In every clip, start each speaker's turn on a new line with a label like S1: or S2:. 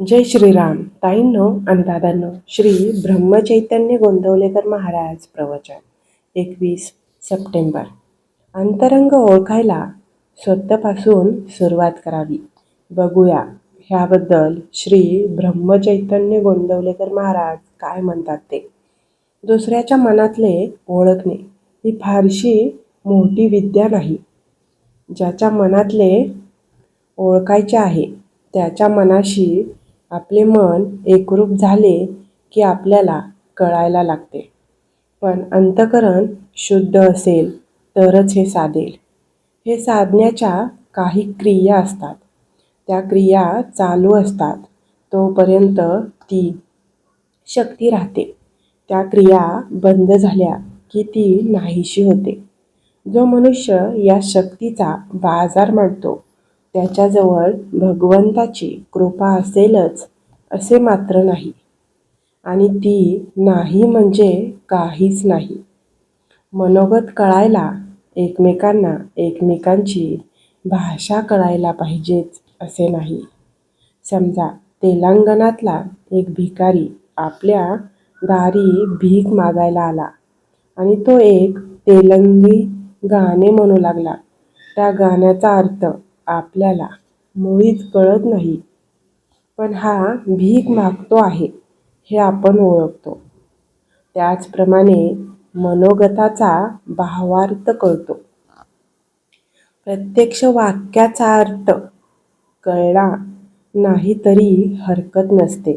S1: जय श्रीराम. ताईंनो आणि दादांनो श्री ब्रह्मचैतन्य गोंदवलेकर महाराज प्रवचन एकवीस सप्टेंबर. अंतरंग ओळखायला स्वतःपासून सुरुवात करावी. बघूया ह्याबद्दल श्री ब्रह्मचैतन्य गोंदवलेकर महाराज काय म्हणतात ते. दुसऱ्याच्या मनातले ओळखणे ही फारशी मोठी विद्या नाही. ज्याच्या मनातले ओळखायचे आहे त्याच्या मनाशी आपले मन एकरूप झाले की आपल्याला कळायला लागते. पण अंतकरण शुद्ध असेल तरच हे साधेल. हे साधण्याच्या काही क्रिया असतात. त्या क्रिया चालू असतात. तोपर्यंत ती शक्ती राहते. त्या क्रिया बंद झाल्या की ती नाहीशी होते. जो मनुष्य या शक्तीचा बाजार मांडतो त्याच्याजवळ भगवंताची कृपा असेलच असे मात्र नाही. आणि ती नाही म्हणजे काहीच नाही. मनोगत कळायला एकमेकांना एकमेकांची भाषा कळायला पाहिजेच असे नाही. समजा तेलंगणातला एक भिकारी आपल्या दारी भीक मागायला आला आणि तो एक तेलंगी गाणे म्हणू लागला. त्या गाण्याचा अर्थ आपल्याला मुळीच कळत नाही. पण हा भीक मागतो आहे हे आपण ओळखतो. त्याचप्रमाणे मनोगताचा भावार्थ कळतो. प्रत्यक्ष वाक्याचा अर्थ कळला नाही तरी हरकत नसते.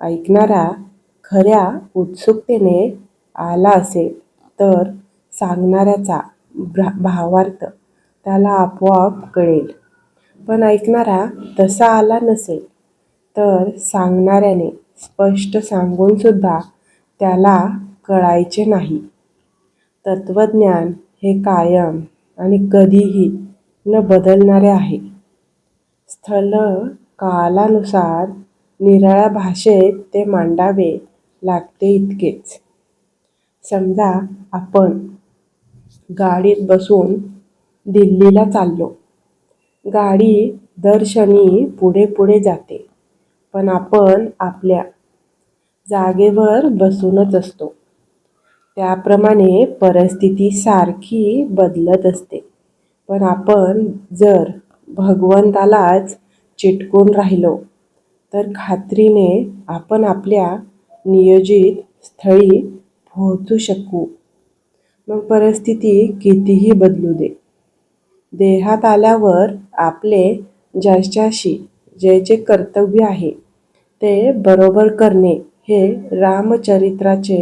S1: ऐकणारा खऱ्या उत्सुकतेने आला असेल तर सांगणाऱ्याचा भ्रा भावार्थ त्याला आपोआप कळेल. पण ऐकणारा तसा आला नसेल तर सांगणाऱ्याने स्पष्ट सांगूनसुद्धा त्याला कळायचे नाही. तत्त्वज्ञान हे कायम आणि कधीही न बदलणारे आहे. स्थल कालानुसार निराळ्या भाषेत ते मांडावे लागते इतकेच. समजा आपण गाडीत बसून दिल्लीला चाललो. गाडी दर्शनी पुढे पुढे जाते पण आपण आपल्या जागेवर बसूनच असतो. त्याप्रमाणे परिस्थिती सारखी बदलत असते. पण आपण जर भगवंतालाच चिटकून राहिलो तर खात्रीने आपण आपल्या नियोजित स्थळी पोहोचू शकू. मग परिस्थिती कितीही बदलू दे. देहात आल्यावर आपले ज्याच्याशी जे जे कर्तव्य आहे ते बरोबर करणे हे रामचरित्राचे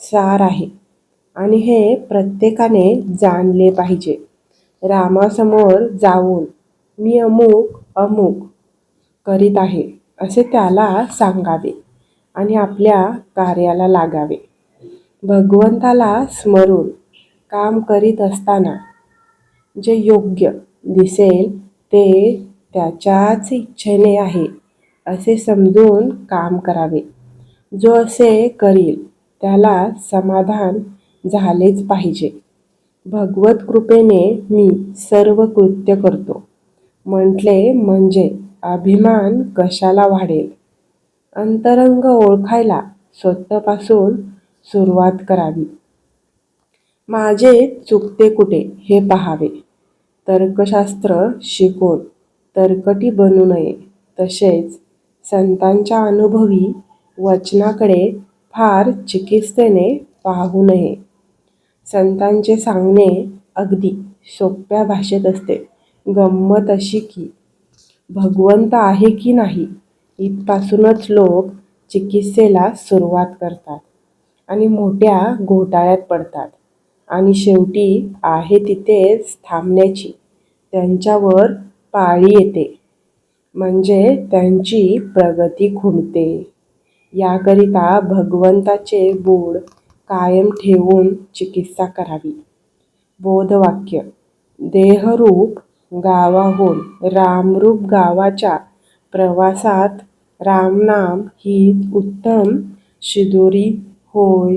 S1: सार आहे आणि हे प्रत्येकाने जाणले पाहिजे. रामासमोर जाऊन मी अमुक अमुक करीत आहे असे त्याला सांगावे आणि आपल्या कार्याला लागावे. भगवंताला स्मरून काम करीत असताना जे योग्य दिसेल ते त्याच्याच इच्छेने आहे असे समजून काम करावे. जो असे करील त्याला समाधान झालेच पाहिजे. भगवत कृपेने मी सर्व कृत्य करतो. म्हटले म्हणजे अभिमान कशाला वाढेल? अंतरंग ओळखायला स्वतःपासून सुरुवात करावी. माझे चुकते कुठे हे पहावे. तर्कशास्त्र शिकून तर्कटी बनू नये. तसेच संतांच्या अनुभवी वचनाकडे फार चिकित्सेने पाहू नये. संतांचे सांगणे अगदी सोप्या भाषेत असते. गंमत अशी की भगवंत आहे की नाही इथपासूनच लोक चिकित्सेला सुरुवात करतात आणि मोठ्या घोटाळ्यात पडतात. आणि शेवटी आहे तिथेच थांबण्याची. त्यांच्यावर पाळी येते. म्हणजे त्यांची प्रगती खुंटते. याकरिता भगवंताचे बूड कायम ठेवून चिकित्सा करावी. बोधवाक्य. देहरूप गावाहून रामरूप गावाच्या प्रवासात रामनाम ही उत्तम शिदोरी होय.